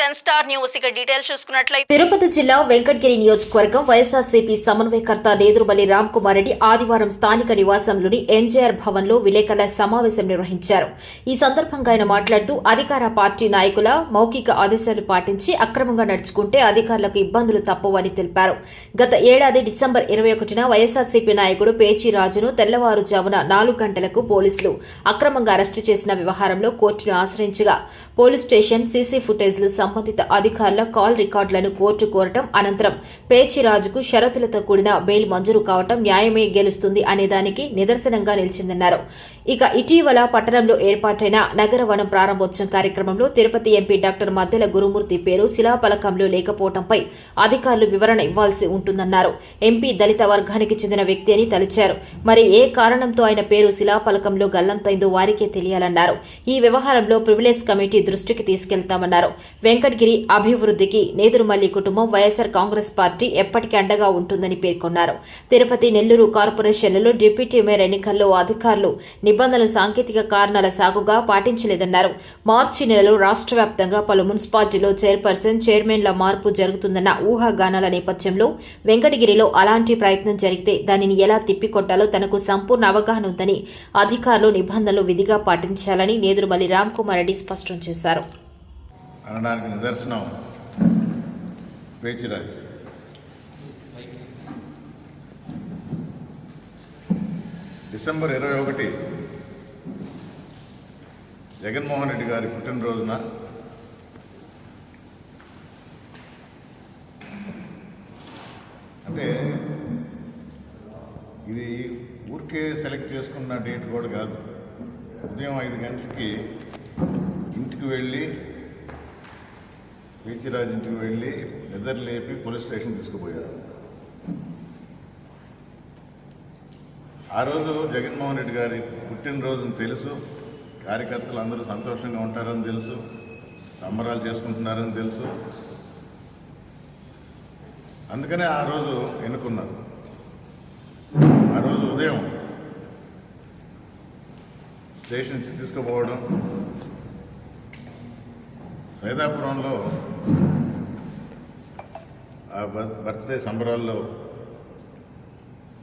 Ten star news. ఇక details చూసుకున్నట్లయితే తిరుపతి జిల్లా వెంకటగిరి నియోజకవర్గం వైఎస్ఆర్సీపీ సమన్వయకర్త నేదురుబలి రామ్ కుమార్ రెడ్డి ఆదివారం స్థానిక నివాసంలోని ఎన్జేఆర్ భవన్లో విలేకరుల సమావేశం నిర్వహించారు. ఈ సందర్భంగా ఆయన మాట్లాడుతూ అధికార పార్టీ నాయకుల మౌఖిక ఆదేశాలు పాటించి అక్రమంగా నడుచుకుంటే అధికారులకు ఇబ్బందులు తప్పవని తెలిపారు. గత ఏడాది డిసెంబర్ ఇరవై ఒకటిన వైఎస్ఆర్సీపీ నాయకుడు పేచి రాజును తెల్లవారుజామున నాలుగు గంటలకు పోలీసులు అక్రమంగా అరెస్టు చేసిన వ్యవహారంలో కోర్టును ఆశ్రయించగా పోలీస్ స్టేషన్ సీసీ ఫుటేజ్లు సంబంధిత అధికారుల కాల్ రికార్డులను కోర్టు కోరటం అనంతరం పేచిరాజుకు షరతులతో కూడిన బెయిల్ మంజూరు కావటం న్యాయమే గెలుస్తుంది అనేదానికి నిదర్శనంగా నిలిచిందన్నారు. ఇక ఇటీవల పట్టణంలో ఏర్పాటైన నగర వనం ప్రారంభోత్సవం కార్యక్రమంలో తిరుపతి ఎంపీ డాక్టర్ మద్దెల గురుమూర్తి పేరు శిలాఫలకంలో లేకపోవడంపై అధికారులు వివరణ ఇవ్వాల్సి ఉంటుందన్నారు. ఎంపీ దళిత వర్గానికి చెందిన వ్యక్తి అని తలిచారు. మరి ఏ కారణంతో ఆయన పేరు శిలాఫలకంలో గల్లంతైందో వారికే తెలియాలన్నారు. ఈ వ్యవహారంలో ప్రివిలేజ్ కమిటీ దృష్టికి తీసుకెళ్తామన్నారు. వెంకటగిరి అభివృద్ధికి నేదురుమల్లి కుటుంబం వైఎస్ఆర్ కాంగ్రెస్ పార్టీ ఎప్పటికీ అండగా ఉంటుందని పేర్కొన్నారు. తిరుపతి నెల్లూరు కార్పొరేషన్లలో డిప్యూటీ మేయర్ ఎన్నికల్లో అధికారులు నిబంధనలు సాంకేతిక కారణాల సాగుగా పాటించలేదన్నారు. మార్చి నెలలో రాష్ట్ర వ్యాప్తంగా పలు మున్సిపాలిటీలో చైర్పర్సన్ చైర్మన్ల మార్పు జరుగుతుందన్న ఊహాగానాల నేపథ్యంలో వెంకటగిరిలో అలాంటి ప్రయత్నం జరిగితే దానిని ఎలా తిప్పికొట్టాలో తనకు సంపూర్ణ అవగాహన ఉందని అధికారులు నిబంధనలు విధిగా పాటించాలని నేదురుమల్లి రామ్కుమార్ రెడ్డి స్పష్టం చేశారు. అనడానికి నిదర్శనం పేచిరాజు డిసెంబర్ ఇరవై ఒకటి జగన్మోహన్ రెడ్డి గారి పుట్టినరోజున అంటే ఇది ఊరికే సెలెక్ట్ చేసుకున్న డేట్ కూడా కాదు. ఉదయం ఐదు గంటలకి ఇంటికి వెళ్ళి పీచిరాజు ఇంటికి వెళ్ళి నిద్ర లేపి పోలీస్ స్టేషన్ తీసుకుపోయారు. ఆ రోజు జగన్మోహన్ రెడ్డి గారి పుట్టినరోజుని తెలుసు. కార్యకర్తలు అందరూ సంతోషంగా ఉంటారని తెలుసు. సంబరాలు చేసుకుంటున్నారని తెలుసు. అందుకనే ఆ రోజు ఎన్నుకున్నారు. ఆ రోజు ఉదయం స్టేషన్ నుంచి తీసుకుపోవడం. సైదాపురంలో ఆ బర్త్డే సంబరాల్లో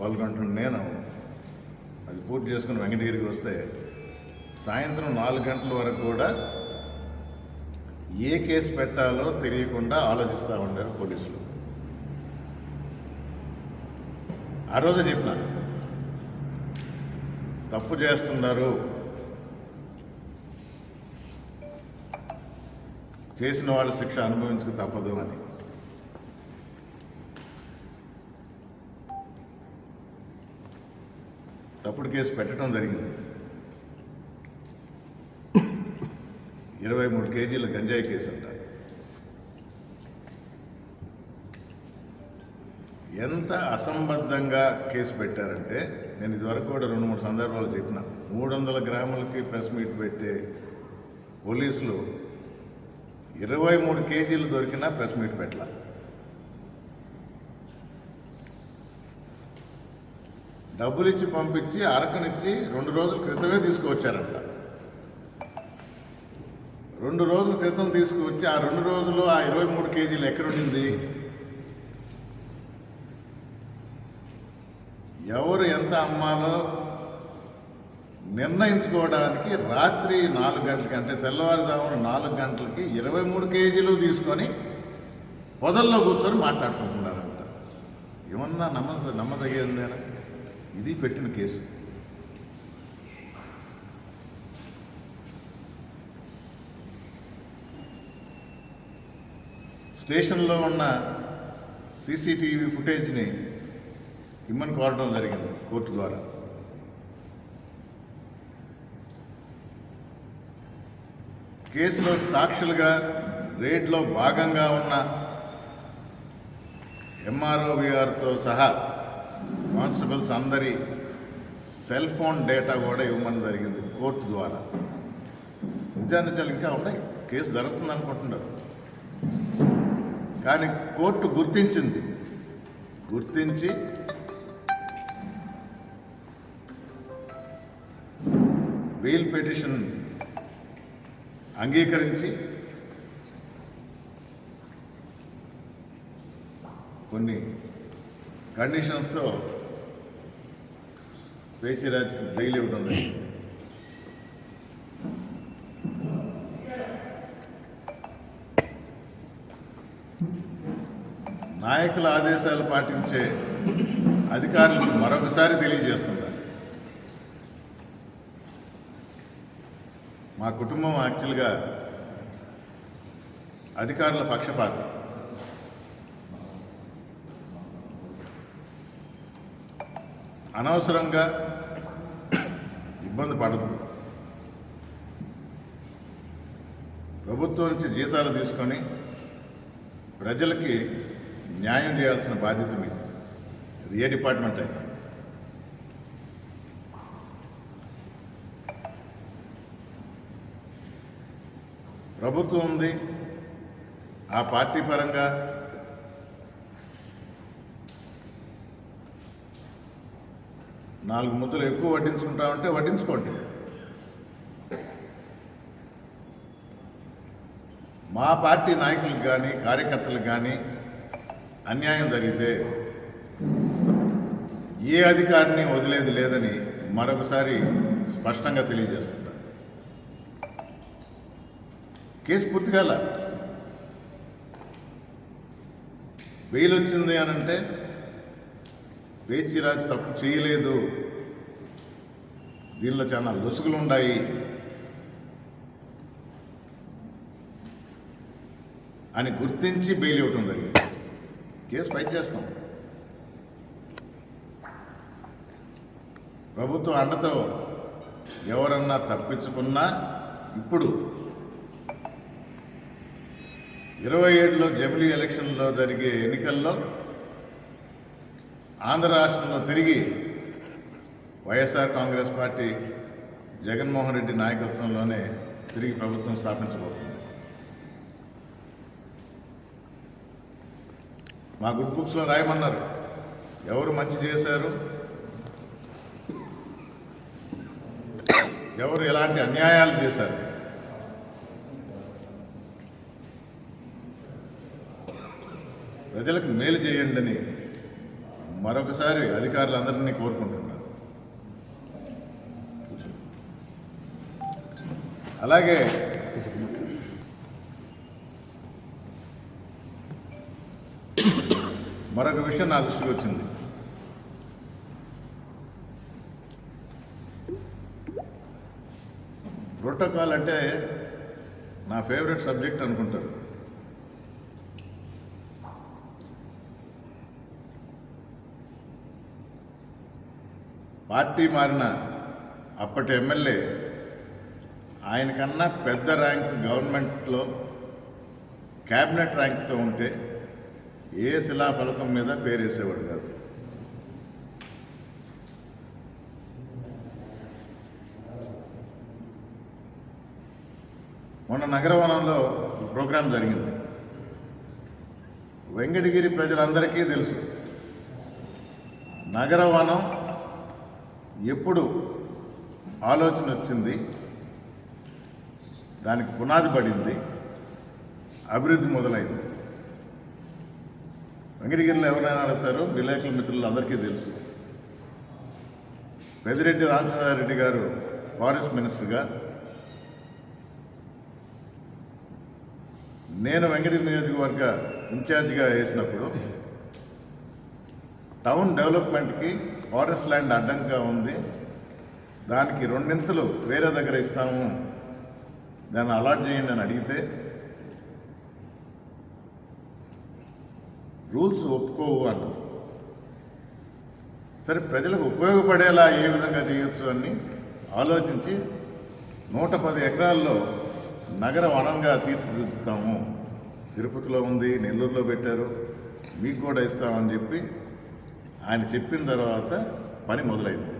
పాల్గొంటున్న నేను అది పూర్తి చేసుకుని వెంకటగిరికి వస్తే సాయంత్రం నాలుగు గంటల వరకు కూడా ఏ కేసు పెట్టాలో తెలియకుండా ఆలోచిస్తూ ఉండారు పోలీసులు. ఆ రోజు చెప్పిన తప్పు చేస్తున్నారు. చేసిన వాళ్ళు శిక్ష అనుభవించక తప్పదు అని. తప్పుడు కేసు పెట్టడం జరిగింది. ఇరవై మూడు కేజీల గంజాయి కేసు అంట ఎంత అసంబద్ధంగా కేసు పెట్టారంటే నేను ఇదివరకు కూడా రెండు మూడు సందర్భాలు చెప్పిన. మూడు వందల గ్రాములకి ప్రెస్ మీట్ పెట్టే పోలీసులు ఇరవై మూడు కేజీలు దొరికినా ప్రెస్ మీట్ పెట్టాల? డబ్బులు ఇచ్చి పంపించి అరకనిచ్చి రెండు రోజుల క్రితమే తీసుకువచ్చారంట. రెండు రోజుల క్రితం తీసుకువచ్చి ఆ రెండు రోజులు ఆ ఇరవై మూడు కేజీలు ఎక్కడుండింది ఎవరు ఎంత అమ్మాలో నిర్ణయించుకోవడానికి రాత్రి నాలుగు గంటలకి అంటే తెల్లవారుజామున నాలుగు గంటలకి ఇరవై మూడు కేజీలు తీసుకొని పొదల్లో కూర్చొని మాట్లాడుకుంటున్నారంట. ఏమన్నా నమ్మ నమ్మదగేందేనా ఇది పెట్టిన కేసు. స్టేషన్లో ఉన్న సీసీటీవీ ఫుటేజ్ని ఇమ్మని కోరడం జరిగింది కోర్టు ద్వారా. కేసులో సాక్షులుగా రేడ్లో భాగంగా ఉన్న ఎంఆర్ఓ సహా కానిస్టేబుల్స్ అందరి సెల్ ఫోన్ డేటా కూడా ఇవ్వమని జరిగింది కోర్టు ద్వారా. నిజాన్ని ఇంకా ఉన్నాయి. కేసు జరుగుతుంది అనుకుంటున్నారు కానీ కోర్టు గుర్తించింది. గుర్తించి బెయిల్ పిటిషన్ అంగీకరించి కొన్ని కండిషన్స్తో పేచీరాజ్కి బెయిల్ ఇవ్వడం జరిగింది. నాయకుల ఆదేశాలు పాటించే అధికారులకు మరొకసారి తెలియజేస్తున్నారు మా కుటుంబం యాక్చువల్గా అధికారుల పక్షపాతం. అనవసరంగా ఇబ్బంది పడదు. ప్రభుత్వం నుంచి జీతాలు తీసుకొని ప్రజలకి న్యాయం చేయాల్సిన బాధ్యత మీద. అది ఏ డిపార్ట్మెంట్ అయినా. ప్రభుత్వం ఉంది ఆ పార్టీ పరంగా నాలుగు ముద్దలు ఎక్కువ వడ్డించుకుంటామంటే వడ్డించుకోండి. మా పార్టీ నాయకులకు కానీ కార్యకర్తలకు కానీ అన్యాయం జరిగితే ఏ అధికారిని వదిలేది లేదని మరొకసారి స్పష్టంగా తెలియజేస్తున్నారు కేసు పూర్తిగాల బెయిల్ వచ్చింది అని అంటే పేచిరాజు తప్పు చేయలేదు. దీనిలో చాలా లొసుగులు ఉన్నాయి అని గుర్తించి బెయిల్ ఇవ్వటం జరిగింది. కేసు ఫైట్ చేస్తాం. ప్రభుత్వం అండతో ఎవరన్నా తప్పించుకున్నా ఇప్పుడు ఇరవై ఏడులో జమిలీ ఎలక్షన్లో జరిగే ఎన్నికల్లో ఆంధ్ర రాష్ట్రంలో తిరిగి వైఎస్ఆర్ కాంగ్రెస్ పార్టీ జగన్మోహన్ రెడ్డి నాయకత్వంలోనే తిరిగి ప్రభుత్వం స్థాపించబోతుంది. మా గుడ్ బుక్స్లో రాయమన్నారు. ఎవరు మంచి చేశారు? ఎవరు ఎలాంటి అన్యాయాలు చేశారు? ప్రజలకు మేలు చేయండి అని మరొకసారి అధికారులందరినీ కోరుకుంటున్నాను. అలాగే మరొక విషయం నా దృష్టికి వచ్చింది. ప్రోటోకాల్ అంటే నా ఫేవరెట్ సబ్జెక్ట్ అనుకుంటారు. పార్టీ మారిన అప్పటి ఎమ్మెల్యే ఆయనకన్నా పెద్ద ర్యాంక్ గవర్నమెంట్లో క్యాబినెట్ ర్యాంక్తో ఉంటే ఏ శిలా ఫలకం మీద పేరేసేవాడు కాదు. మొన్న నగరవనంలో ప్రోగ్రాం జరిగింది. వెంకటగిరి ప్రజలందరికీ తెలుసు. నగరవనం ఎప్పుడు ఆలోచన వచ్చింది దానికి పునాది పడింది అభివృద్ధి మొదలైంది. వెంకటగిరిలో ఎవరైనా అడుగుతారో విలేకరుల మిత్రులు అందరికీ తెలుసు. పెదిరెడ్డి రామచంద్రారెడ్డి గారు ఫారెస్ట్ మినిస్టర్గా నేను వెంకటగిరి నియోజకవర్గ ఇన్ఛార్జిగా వేసినప్పుడు టౌన్ డెవలప్మెంట్కి ఫారెస్ట్ ల్యాండ్ అడ్డంగా ఉంది. దానికి రెండింతలు వేరే దగ్గర ఇస్తాము. దాన్ని అలాట్ చేయండి అని అడిగితే రూల్స్ ఒప్పుకోవు అన్నారు సరే ప్రజలకు ఉపయోగపడేలా ఏ విధంగా చేయొచ్చు అని ఆలోచించి నూట పది ఎకరాల్లో నగర వనంగా తీర్చిదిద్దుతాము. తిరుపతిలో ఉంది నెల్లూరులో పెట్టారు. మీకు కూడా ఇస్తామని చెప్పి ఆయన చెప్పిన తర్వాత పని మొదలైంది.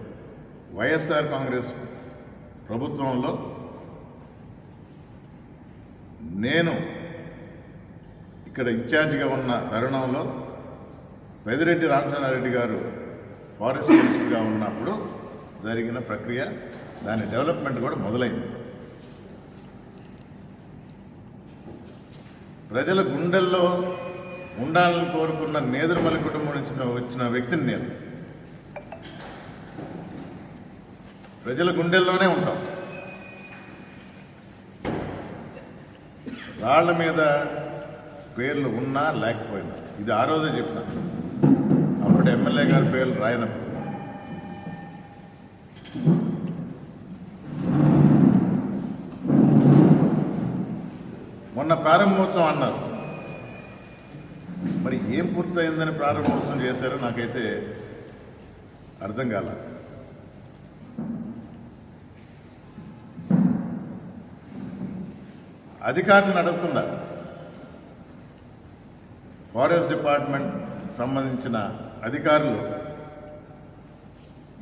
వైఎస్ఆర్ కాంగ్రెస్ ప్రభుత్వంలో నేను ఇక్కడ ఇన్ఛార్జిగా ఉన్న తరుణంలో పెదిరెడ్డి రామచంద్రారెడ్డి గారు ఫారెస్ట్ మినిస్టర్గా ఉన్నప్పుడు జరిగిన ప్రక్రియ దాని డెవలప్మెంట్ కూడా మొదలైంది. ప్రజల గుండెల్లో ఉండాలని కోరుకున్న నేదురుమల్లి కుటుంబం నుంచి వచ్చిన వ్యక్తిని నేను. ప్రజల గుండెల్లోనే ఉంటాం. రాళ్ళ మీద పేర్లు ఉన్నా లేకపోయినా. ఇది ఆ రోజే చెప్పిన. అప్పుడు ఎమ్మెల్యే గారి పేర్లు రాయనప్పుడు మొన్న ప్రారంభోత్సవం అన్నారు. మరి ఏం పూర్తయిందని ప్రారంభోత్సవం చేశారో నాకైతే అర్థం కాల. అధికారులను అడుగుతుండా ఫారెస్ట్ డిపార్ట్మెంట్ సంబంధించిన అధికారులు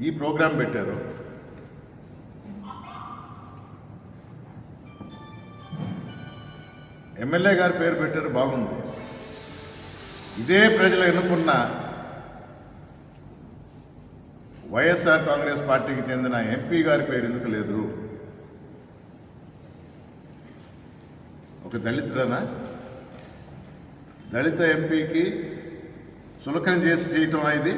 ఈ ప్రోగ్రాం పెట్టారు. ఎమ్మెల్యే గారి పేరు పెట్టారు బాగుంది. ఇదే ప్రజలు ఎన్నుకున్న వైఎస్ఆర్ కాంగ్రెస్ పార్టీకి చెందిన ఎంపీ గారి పేరు ఎందుకు లేదు? ఒక దళితుడనా? దళిత ఎంపీకి సులకం చేసి చేయటం ఇది.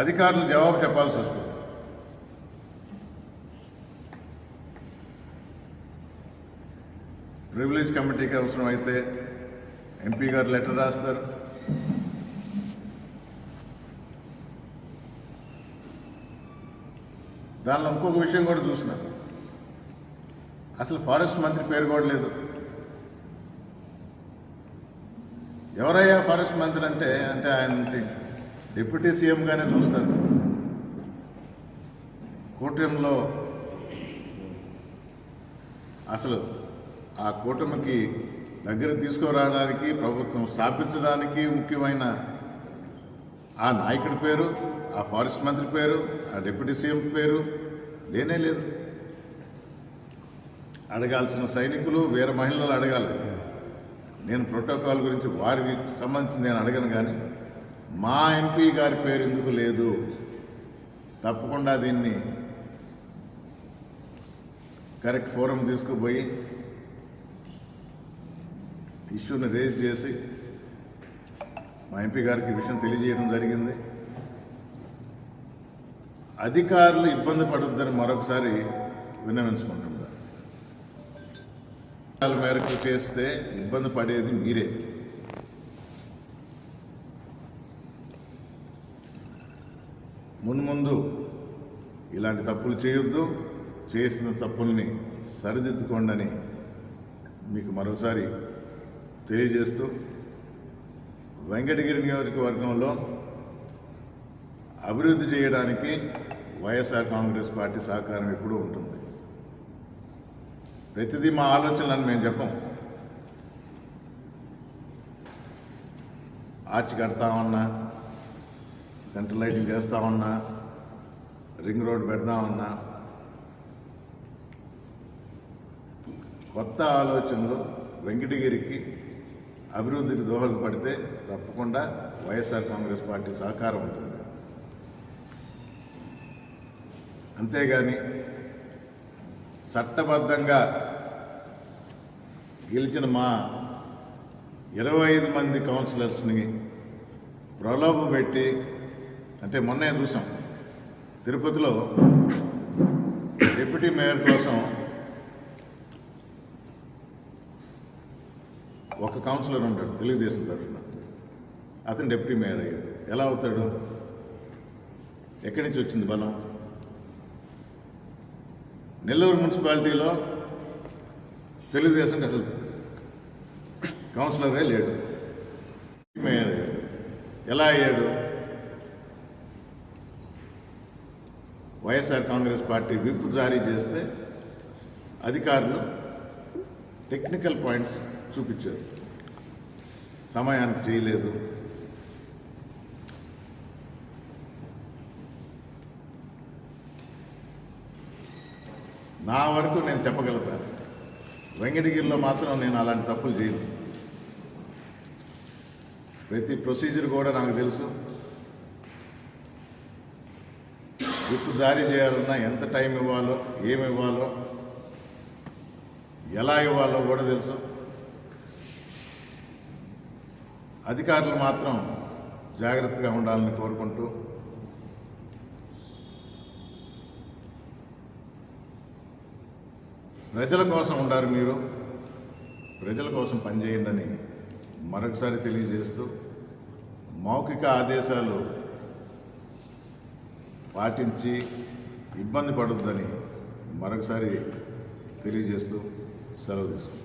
అధికారులు జవాబు చెప్పాల్సి వస్తుంది. ప్రివిలేజ్ కమిటీకి అవసరం అయితే ఎంపీ గారు లెటర్ రాస్తారు. దానిలో ఇంకొక విషయం కూడా చూసిన. అసలు ఫారెస్ట్ మంత్రి పేరు కూడా లేదు. ఎవరయ్యా ఫారెస్ట్ మంత్రి అంటే? అంటే ఆయన డిప్యూటీ సీఎంగానే చూస్తారు. కూటమిలో అసలు ఆ కూటమికి దగ్గర తీసుకురావడానికి ప్రభుత్వం స్థాపించడానికి ముఖ్యమైన ఆ నాయకుడి పేరు ఆ ఫారెస్ట్ మంత్రి పేరు ఆ డిప్యూటీ సీఎం పేరు లేనే లేదు. అడగాల్సిన సైనికులు వేరే మహిళలు అడగాలి. నేను ప్రోటోకాల్ గురించి వారికి సంబంధించి నేను అడగను కానీ మా ఎంపీ గారి పేరు ఎందుకు లేదు? తప్పకుండా దీన్ని కరెక్ట్ ఫోరం తీసుకుపోయి ఇష్యూని రేజ్ చేసి మా ఎంపీ గారికి ఈ విషయం తెలియజేయడం జరిగింది. అధికారులు ఇబ్బంది పడొద్దని మరొకసారి విన్నవించుకుంటున్నారు మేరకు చేస్తే ఇబ్బంది పడేది మీరే. మున్ముందు ఇలాంటి తప్పులు చేయొద్దు చేసిన తప్పుల్ని సరిదిద్దుకోండి మీకు మరోసారి తెలియజేస్తూ వెంకటగిరి నియోజకవర్గంలో అభివృద్ధి చేయడానికి వైఎస్ఆర్ కాంగ్రెస్ పార్టీ సహకారం ఎప్పుడూ ఉంటుంది. ప్రతిదీ మా ఆలోచనలను మేము చెప్పం. ఆర్చ్ కడతామన్నా సెంట్రల్ లైటింగ్ చేస్తామన్నా రింగ్ రోడ్ పెడదామన్నా కొత్త ఆలోచనలు వెంకటగిరికి అభివృద్ధికి దోహదపడితే తప్పకుండా వైఎస్ఆర్ కాంగ్రెస్ పార్టీ సహకారం ఉంటుంది. అంతేగాని చట్టబద్ధంగా గెలిచిన మా ఇరవై ఐదు మంది కౌన్సిలర్స్ని ప్రలోభ పెట్టి అంటే మొన్నే చూసాం తిరుపతిలో డిప్యూటీ మేయర్ కోసం ఒక కౌన్సిలర్ ఉంటాడు తెలుగుదేశం తరఫున. అతను డిప్యూటీ మేయర్ అయ్యాడు. ఎలా అవుతాడు? ఎక్కడి నుంచి వచ్చింది బలం? నెల్లూరు మున్సిపాలిటీలో తెలుగుదేశంకి అసలు కౌన్సిలరే లేడు. మేయర్ ఎలా అయ్యాడు? వైఎస్ఆర్ కాంగ్రెస్ పార్టీ విప్ జారీ చేస్తే అధికారులు టెక్నికల్ పాయింట్స్ చూపించారు. సమయానికి చేయలేదు. నా వరకు నేను చెప్పగలుగుతాను వెంకటగిరిలో మాత్రం నేను అలాంటి తప్పులు చేయను. ప్రతి ప్రొసీజర్ కూడా నాకు తెలుసు. విప్ జారీ చేయాలన్నా ఎంత టైం ఇవ్వాలో ఏమి ఇవ్వాలో ఎలా ఇవ్వాలో కూడా తెలుసు. అధికారులు మాత్రం జాగ్రత్తగా ఉండాలని కోరుకుంటూ ప్రజల కోసం ఉండారు మీరు. ప్రజల కోసం పనిచేయండి అని మరొకసారి తెలియజేస్తూ మౌఖిక ఆదేశాలు పాటించి ఇబ్బంది పడుతుందని మరొకసారి తెలియజేస్తూ సెలవు తీసుకుంటాం